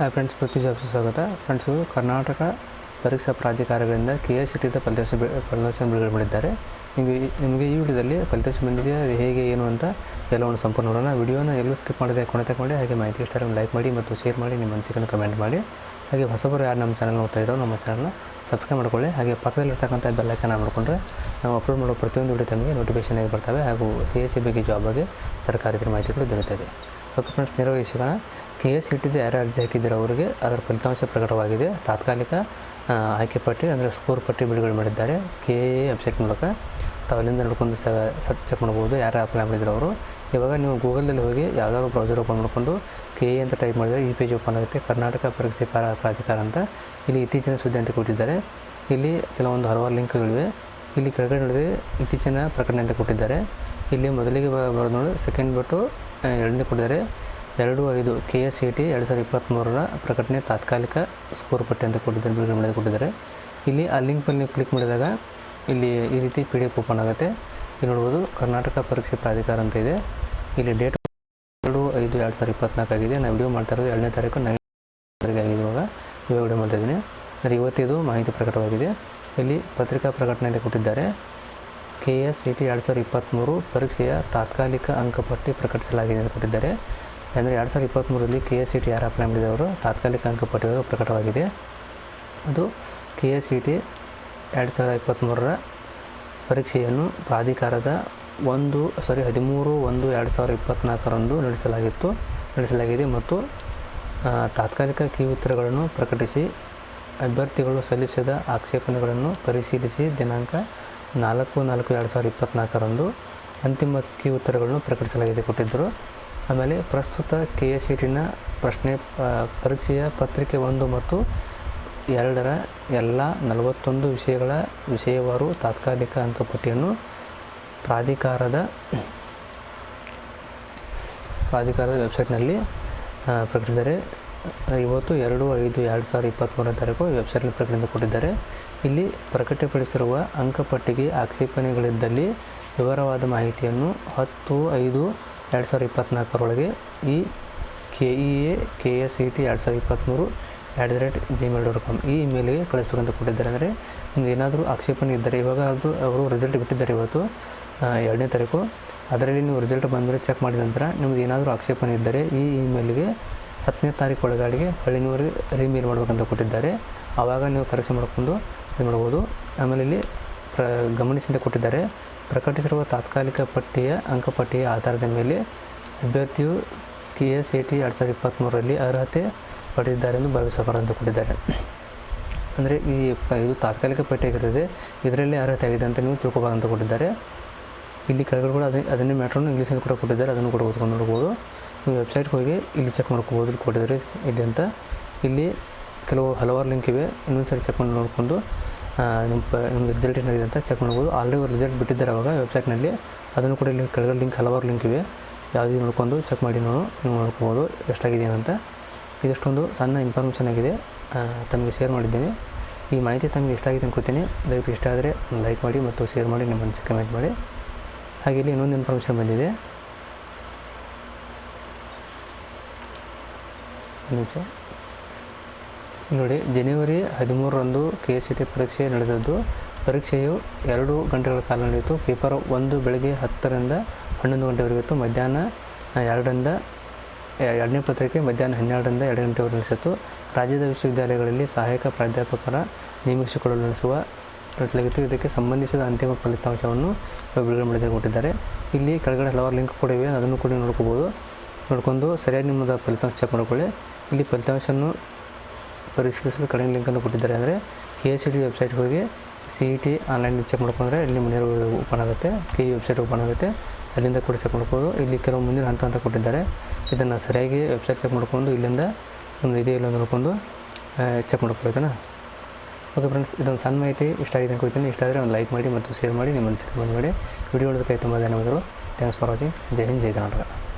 Hi friends Prithvi jobs ಸ್ವಾಗತ friends Karnataka ಪರೀಕ್ಷಾ ಪ್ರಾಧಿಕಾರಗಳಿಂದ ಕೆ ಎಸ್ ಸಿಟಿದ ಫಲಿತಾಂಶ ಫಲಿತಾಂಶ ಬಿಡುಗಡೆ ಮಾಡಿದ್ದಾರೆ ನಿಮಗೆ ನಿಮಗೆ ಈ ವಿಡಿಯೋದಲ್ಲಿ ಫಲಿತಾಂಶ ಬಂದಿದೆ ಅದು ಹೇಗೆ, ಏನು ಅಂತ ಎಲ್ಲವನ್ನು ಸಂಪೂರ್ಣ ನೋಡೋಣ। ವಿಡಿಯೋನ ಎಲ್ಲೂ ಸ್ಕಿಪ್ ಮಾಡದೆ ಕೊನೆ ತಗೊಂಡು, ಹಾಗೆ ಮಾಹಿತಿ ಇಷ್ಟ ಲೈಕ್ ಮಾಡಿ ಮತ್ತು ಶೇರ್ ಮಾಡಿ, ನಿಮ್ಮ ಅನಿಸಿಕೆಯನ್ನು ಕಮೆಂಟ್ ಮಾಡಿ. ಹಾಗೆ ಹೊಸಬರು ಯಾರು ನಮ್ಮ ಚಾನಲ್ ನೋಡ್ತಾ ಇರೋ ನಮ್ಮ ಚಾನಲ್ನ ಸಬ್ಸ್ಕ್ರೈಬ್ ಮಾಡ್ಕೊಳ್ಳಿ. ಹಾಗೆ ಪಕ್ಕದಲ್ಲಿರ್ತಕ್ಕಂಥ ಬೆಲ್ಲೈಕನ್ನ ಮಾಡಿಕೊಂಡ್ರೆ ನಾವು ಅಪ್ಲೋಡ್ ಮಾಡೋ ಪ್ರತಿಯೊಂದು ವಿಡಿಯೋ ತಮಗೆ ನೋಟಿಫಿಕೇಶನ್ ಆಗಿ ಬರ್ತವೆ. ಹಾಗೂ ಸಿ ಎಸ್ ಸಿ ಬಗ್ಗೆ ಜಾಬ್ ಬಗ್ಗೆ ಸರ್ಕಾರದ ಮಾಹಿತಿಗಳು ದೊರೆಯುತ್ತದೆ ಓಕೆ ಫ್ರೆಂಡ್ಸ್ ನಿರ್ವಹಿಸೋಣ ಕೆ ಎಸ್ ಸಿಟಿದು ಯಾರು ಅರ್ಜಿ ಹಾಕಿದ್ದೀರೋ ಅವರಿಗೆ ಅದರ ಫಲಿತಾಂಶ ಪ್ರಕಟವಾಗಿದೆ. ತಾತ್ಕಾಲಿಕ ಆಯ್ಕೆ ಪಟ್ಟಿ, ಅಂದರೆ ಸ್ಕೋರ್ ಪಟ್ಟಿ ಬಿಡುಗಡೆ ಮಾಡಿದ್ದಾರೆ. ಕೆ ಎ ವೆಬ್ಸೈಟ್ ಮೂಲಕ. ತಾವು ಅಲ್ಲಿಂದ ನೋಡ್ಕೊಂಡು ಸಹ ಚೆಕ್ ಮಾಡ್ಬೋದು ಯಾರು ಅಪ್ಲೈ ಮಾಡಿದ್ರು ಅವರು. ಇವಾಗ ನೀವು ಗೂಗಲಲ್ಲಿ ಹೋಗಿ ಯಾವುದಾದ್ರು ಬ್ರೌಸರ್ ಓಪನ್ ಮಾಡಿಕೊಂಡು ಕೆ ಎ ಅಂತ ಟೈಪ್ ಮಾಡಿದರೆ ಈ ಪೇಜ್ ಓಪನ್ ಆಗುತ್ತೆ. ಕರ್ನಾಟಕ ಪರೀಕ್ಷೆ ಪ್ರಾ- ಪ್ರಾಧಿಕಾರ ಅಂತ ಇಲ್ಲಿ ಇತ್ತೀಚಿನ ಸುದ್ದಿ ಅಂತ ಕೊಟ್ಟಿದ್ದಾರೆ. ಇಲ್ಲಿ ಕೆಲವೊಂದು ಹಲವಾರು ಲಿಂಕ್ಗಳಿವೆ ಇಲ್ಲಿ ಕೆಳಗಡೆ ನೋಡಿದರೆ ಇತ್ತೀಚಿನ ಪ್ರಕಟಣೆ ಅಂತ ಕೊಟ್ಟಿದ್ದಾರೆ. ಇಲ್ಲಿ ಮೊದಲಿಗೆ ಬರೋದು ನೋಡಿ ಸೆಕೆಂಡ್ ಬಿಟ್ಟು ಎರಡನೇ ಕೊಟ್ಟಿದ್ದಾರೆ. ಎರಡು ಐದು ಕೆ ಎಸ್ ಸಿ ಟಿ ಎರಡು ಸಾವಿರದ ಇಪ್ಪತ್ತ್ಮೂರರ ಪ್ರಕಟಣೆ ತಾತ್ಕಾಲಿಕ ಸ್ಕೋರ್ ಪಟ್ಟಿ ಅಂತ ಕೊಟ್ಟಿದ್ದಾರೆ, ಬಿಡುಗಡೆ ಮಾಡಿ ಕೊಟ್ಟಿದ್ದಾರೆ. ಇಲ್ಲಿ ಆ ಲಿಂಕ್ ಮೇಲೆ ನೀವು ಕ್ಲಿಕ್ ಮಾಡಿದಾಗ ಇಲ್ಲಿ ಈ ರೀತಿ ಪಿ ಡಿ ಎಫ್ ಓಪನ್ ಆಗುತ್ತೆ. ಇಲ್ಲಿ ನೋಡ್ಬೋದು ಕರ್ನಾಟಕ ಪರೀಕ್ಷೆ ಪ್ರಾಧಿಕಾರ ಅಂತ ಇದೆ. ಇಲ್ಲಿ ಡೇಟ್ ಎರಡು, ಐದು, ಎರಡು ಸಾವಿರದ ಇಪ್ಪತ್ನಾಲ್ಕು ಆಗಿದೆ. ನಾನು ವಿಡಿಯೋ ಮಾಡ್ತಾ ಇರೋದು ಎರಡನೇ ತಾರೀಕು ನೈನ್ ಆಗಿದೆ ಇವಾಗ. ಇವಾಗ ವಿಡಿಯೋ ಮಾಡ್ತಾ ಇದ್ದೀನಿ. ಅಂದರೆ ಇವತ್ತಿದು ಮಾಹಿತಿ ಪ್ರಕಟವಾಗಿದೆ. ಇಲ್ಲಿ ಪತ್ರಿಕಾ ಪ್ರಕಟಣೆ ಅಂತ ಕೊಟ್ಟಿದ್ದಾರೆ. ಕೆ ಎಸ್ ಸಿ ಟಿ ಎರಡು ಸಾವಿರದ ಇಪ್ಪತ್ತ್ಮೂರು ಪರೀಕ್ಷೆಯ ತಾತ್ಕಾಲಿಕ ಅಂಕಪಟ್ಟಿ ಪ್ರಕಟಿಸಲಾಗಿದೆ ಅಂತ ಕೊಟ್ಟಿದ್ದಾರೆ. ಅಂದರೆ ಎರಡು ಸಾವಿರದ ಇಪ್ಪತ್ತ್ಮೂರರಲ್ಲಿ ಕೆ ಎಸ್ ಸಿ ಟಿ ಯಾರು ಅಪ್ಲೈ ಮಾಡಿದವರು, ತಾತ್ಕಾಲಿಕ ಅಂಕಪಟ್ಟಿಗಳು ಪ್ರಕಟವಾಗಿದೆ. ಅದು ಕೆ ಎಸ್ ಸಿ ಟಿ ಎರಡು ಸಾವಿರದ ಇಪ್ಪತ್ತ್ಮೂರರ ಪರೀಕ್ಷೆಯನ್ನು ಪ್ರಾಧಿಕಾರದ ಒಂದು ಸಾರಿ ಹದಿಮೂರು, ಒಂದು, ಎರಡು ಸಾವಿರದ ಇಪ್ಪತ್ತ್ನಾಲ್ಕರಂದು ನಡೆಸಲಾಗಿತ್ತು. ನಡೆಸಲಾಗಿದೆ ಮತ್ತು ತಾತ್ಕಾಲಿಕ ಕೀ ಉತ್ತರಗಳನ್ನು ಪ್ರಕಟಿಸಿ, ಅಭ್ಯರ್ಥಿಗಳು ಸಲ್ಲಿಸಿದ ಆಕ್ಷೇಪಣೆಗಳನ್ನು ಪರಿಶೀಲಿಸಿ ದಿನಾಂಕ ನಾಲ್ಕು ನಾಲ್ಕು, ಎರಡು ಸಾವಿರದ ಇಪ್ಪತ್ತ್ನಾಲ್ಕರಂದು ಅಂತಿಮ ಕೀ ಉತ್ತರಗಳನ್ನು ಪ್ರಕಟಿಸಲಾಗಿದೆ ಕೊಟ್ಟಿದ್ದರು. ಆಮೇಲೆ ಪ್ರಸ್ತುತ ಕೆ ಎಸ್ ಸಿ ಟಿನ ಪ್ರಶ್ನೆ ಪರೀಕ್ಷೆಯ ಪತ್ರಿಕೆ ಒಂದು ಮತ್ತು ಎರಡರ ಎಲ್ಲ ನಲವತ್ತೊಂದು ವಿಷಯಗಳ ವಿಷಯವಾರು ತಾತ್ಕಾಲಿಕ ಅಂಕಪಟ್ಟಿಯನ್ನು ಪ್ರಾಧಿಕಾರದ ಪ್ರಾಧಿಕಾರದ ವೆಬ್ಸೈಟ್ನಲ್ಲಿ ಪ್ರಕಟಿಸಿದ್ದಾರೆ. ಇವತ್ತು ಎರಡು, ಐದು, ಎರಡು ಸಾವಿರದ ಇಪ್ಪತ್ತ್ಮೂರನೇ ತಾರೀಕು ವೆಬ್ಸೈಟ್ನಲ್ಲಿ ಪ್ರಕಟಣೆ ಕೊಟ್ಟಿದ್ದಾರೆ. ಇಲ್ಲಿ ಪ್ರಕಟಪಡಿಸಿರುವ ಅಂಕಪಟ್ಟಿಗೆ ಆಕ್ಷೇಪಣೆಗಳಿದ್ದಲ್ಲಿ ವಿವರವಾದ ಮಾಹಿತಿಯನ್ನು ಹತ್ತು, ಐದು, ಎರಡು ಸಾವಿರದ ಇಪ್ಪತ್ತ್ನಾಲ್ಕರೊಳಗೆ ಈ K E A, K S E T ಎರಡು ಸಾವಿರದ ಇಪ್ಪತ್ತ್ಮೂರು at the rate Gmail dot com ಈ ಇಮೇಲ್ಗೆ ಕಳಿಸ್ಬೇಕಂತ ಕೊಟ್ಟಿದ್ದಾರೆ. ಅಂದರೆ ನಿಮ್ಗೆ ಏನಾದರೂ ಆಕ್ಷೇಪಣೆ ಇದ್ದರೆ, ಇವಾಗ ಅದು ಅವರು ರಿಸಲ್ಟ್ ಬಿಟ್ಟಿದ್ದಾರೆ ಇವತ್ತು ಎರಡನೇ ತಾರೀಕು. ಅದರಲ್ಲಿ ನೀವು ರಿಸಲ್ಟ್ ಬಂದಮೇಲೆ ಚೆಕ್ ಮಾಡಿದ ನಂತರ ನಿಮ್ಗೆ ಏನಾದರೂ ಆಕ್ಷೇಪಣೆ ಇದ್ದರೆ ಈ ಇಮೇಲ್ಗೆ ಹತ್ತನೇ ತಾರೀಕು ಒಳಗಾಡಿಗೆ ಹೊಳ್ಳಿ ನೀವು ರಿಮೇಲ್ ಮಾಡ್ಬೇಕಂತ ಕೊಟ್ಟಿದ್ದಾರೆ. ಆವಾಗ ನೀವು ಕರೆಸಿ ಮಾಡ್ಕೊಂಡು ಇದು ಮಾಡ್ಬೋದು. ಆಮೇಲೆ ಇಲ್ಲಿ ಪ್ರ ಗಮನಿಸಿದ ಕೊಟ್ಟಿದ್ದಾರೆ. ಪ್ರಕಟಿಸಿರುವ ತಾತ್ಕಾಲಿಕ ಪಟ್ಟಿಯ ಅಂಕಪಟ್ಟಿಯ ಆಧಾರದ ಮೇಲೆ ಅಭ್ಯರ್ಥಿಯು ಕೆ ಎಸ್ ಎ ಟಿ ಎರಡು ಸಾವಿರದ ಇಪ್ಪತ್ತ್ಮೂರರಲ್ಲಿ ಅರ್ಹತೆ ಪಡೆದಿದ್ದಾರೆ ಎಂದು ಭಾವಿಸಬಾರದು ಅಂತ ಕೊಟ್ಟಿದ್ದಾರೆ. ಅಂದರೆ ಈ ಇದು ತಾತ್ಕಾಲಿಕ ಪೇಟೆಯಾಗಿರ್ತದೆ ಇದರಲ್ಲಿ ಅರ್ಹತೆ ಆಗಿದೆ ಅಂತ ನೀವು ತಿಳ್ಕೊಬಾರ್ದು ಅಂತ ಕೊಟ್ಟಿದ್ದಾರೆ. ಇಲ್ಲಿ ಕೆಳಗಡೆ ಕೂಡ ಅದೇ ಅದನ್ನೇ ಮ್ಯಾಟ್ರನ್ನು ಇಂಗ್ಲೀಷಲ್ಲಿ ಕೂಡ ಕೊಟ್ಟಿದ್ದಾರೆ. ಅದನ್ನು ಕೂಡ ಓದ್ಕೊಂಡು ನೋಡ್ಬೋದು. ನೀವು ವೆಬ್ಸೈಟ್ಗೆ ಹೋಗಿ ಇಲ್ಲಿ ಚೆಕ್ ಮಾಡ್ಕೋಬೋದು ಇಲ್ಲಿ ಕೊಟ್ಟಿದ್ದಾರೆ ಇಲ್ಲಿ ಅಂತ. ಇಲ್ಲಿ ಕೆಲವು ಹಲವಾರು ಲಿಂಕ್ ಇವೆ. ಇನ್ನೊಂದು ಸರಿ ಚೆಕ್ ಮಾಡಿ ನೋಡಿಕೊಂಡು ನಿಮ್ಮ ಪ ನಿಮ್ಗೆ ರಿಸಲ್ಟ್ ಏನಾಗಿದೆ ಅಂತ ಚೆಕ್ ಮಾಡ್ಬೋದು. ಆಲ್ರೆಡಿ ರಿಸಲ್ಟ್ ಬಿಟ್ಟಿದ್ದಾರೆ ಅವಾಗ ವೆಬ್ಸೈಟ್ನಲ್ಲಿ ಅದನ್ನು ಕೂಡ ಇಲ್ಲಿ ಕೆಳಗಡೆ ಲಿಂಕ್ ಹಲವಾರು ಲಿಂಕ್ ಇವೆ. ಯಾವುದೇ ನೋಡ್ಕೊಂಡು ಚೆಕ್ ಮಾಡಿ ನಾನು ನೀವು ನೋಡ್ಕೋಬೋದು ಎಷ್ಟಾಗಿದೆ ಏನಂತ. ಇದಷ್ಟೊಂದು ಸಣ್ಣ ಇನ್ಫಾರ್ಮೇಷನ್ ಆಗಿದೆ ತಮಗೆ ಶೇರ್ ಮಾಡಿದ್ದೇನೆ. ಈ ಮಾಹಿತಿ ತಮಗೆ ಇಷ್ಟ ಆಗಿದೆ ಅನ್ಕೋತೀನಿ. ದಯವಿಟ್ಟು ಇಷ್ಟ ಆದರೆ ಲೈಕ್ ಮಾಡಿ ಮತ್ತು ಶೇರ್ ಮಾಡಿ, ನಿಮ್ಮ ಮನಸ್ಸಿಗೆ ಕಮೆಂಟ್ ಮಾಡಿ. ಹಾಗೆ ಇಲ್ಲಿ ಇನ್ನೊಂದು ಇನ್ಫಾರ್ಮೇಷನ್ ಬಂದಿದೆ. ನೋಡಿ ಜನವರಿ ಹದಿಮೂರರಂದು ಕೆ ಎಸ್ ಸಿ ಟಿ ಪರೀಕ್ಷೆ ನಡೆದದ್ದು. ಪರೀಕ್ಷೆಯು ಎರಡು ಗಂಟೆಗಳ ಕಾಲ ನಡೆಯಿತು. ಪೇಪರ್ ಒಂದು ಬೆಳಗ್ಗೆ ಹತ್ತರಿಂದ ಹನ್ನೊಂದು ಗಂಟೆವರೆಗಿತ್ತು. ಮಧ್ಯಾಹ್ನ ಎರಡರಿಂದ ಎರಡನೇ ಪತ್ರಿಕೆ ಮಧ್ಯಾಹ್ನ ಹನ್ನೆರಡರಿಂದ ಎರಡು ಗಂಟೆವರೆಗೆ ನಡೆಸಿತ್ತು. ರಾಜ್ಯದ ವಿಶ್ವವಿದ್ಯಾಲಯಗಳಲ್ಲಿ ಸಹಾಯಕ ಪ್ರಾಧ್ಯಾಪಕರ ನೇಮಿಸಿಕೊಳ್ಳಲು ನಡೆಸುವ ನಡೆಸಲಾಗಿತ್ತು ಇದಕ್ಕೆ ಸಂಬಂಧಿಸಿದ ಅಂತಿಮ ಫಲಿತಾಂಶವನ್ನು ಬಿಡುಗಡೆ ಮಾಡಿದ್ದಾರೆ ಕೊಟ್ಟಿದ್ದಾರೆ ಇಲ್ಲಿ ಕೆಳಗಡೆ ಹಲವಾರು ಲಿಂಕ್ ಕೂಡ ಇವೆ. ಅದನ್ನು ಕೂಡ ನೋಡ್ಕೋಬೋದು. ನೋಡ್ಕೊಂಡು ಸರಿಯಾದ ನಿಮ್ಮದು ಫಲಿತಾಂಶ ಚೆಕ್ ಮಾಡ್ಕೊಳ್ಳಿ. ಇಲ್ಲಿ ಫಲಿತಾಂಶವನ್ನು ಪರಿಶೀಲಿಸಲು ಕಡಿಮೆ ಲಿಂಕನ್ನು ಕೊಟ್ಟಿದ್ದಾರೆ. ಅಂದರೆ ಕೆ ಎಸ್ ಸಿ ಟಿ ವೆಬ್ಸೈಟ್ಗೆ ಹೋಗಿ C E T online check ಮಾಡ್ಕೊಂಡ್ರೆ ಇಲ್ಲಿ ಮನೆಯವರು ಓಪನ್ ಆಗುತ್ತೆ. ಕೆ ಇ ವೆಬ್ಸೈಟ್ ಓಪನ್ ಆಗುತ್ತೆ. ಅಲ್ಲಿಂದ ಕೂಡ ಚೆಕ್ ಮಾಡ್ಕೊಂಡು ಇಲ್ಲಿ ಕೆಲವು ಮುಂದಿನ ಹಂತ ಅಂತ ಕೊಟ್ಟಿದ್ದಾರೆ. ಇದನ್ನು ಸರಿಯಾಗಿ ವೆಬ್ಸೈಟ್ ಚೆಕ್ ಮಾಡ್ಕೊಂಡು ಇಲ್ಲಿಂದ ಒಂದು ಇದೆಯೋ ಇಲ್ಲ ನೋಡ್ಕೊಂಡು ಚೆಕ್ ಮಾಡ್ಕೊಳ್ತಾನೆ ಓಕೆ ಫ್ರೆಂಡ್ಸ್ ಇದೊಂದು ಸಣ್ಣ ಮಾಹಿತಿ. ಇಷ್ಟ ಆಗಿದೆ ಕೊಡ್ತೀನಿ. ಇಷ್ಟ ಆದರೆ ಒಂದು ಲೈಕ್ ಮಾಡಿ ಮತ್ತು ಶೇರ್ ಮಾಡಿ ನಿಮ್ಮ ಕಮೆಂಟ್ ಮಾಡಿ ವಿಡಿಯೋ ನೋಡೋದಕ್ಕೆ ತುಂಬ ಧನ್ಯವಾದಗಳು. ಥ್ಯಾಂಕ್ಸ್ ಫಾರ್ ವಾಚಿಂಗ್ ಜೈ ಹಿಂದ್, ಜೈ ಕರ್ನಾಟಕ.